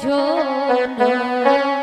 শোনো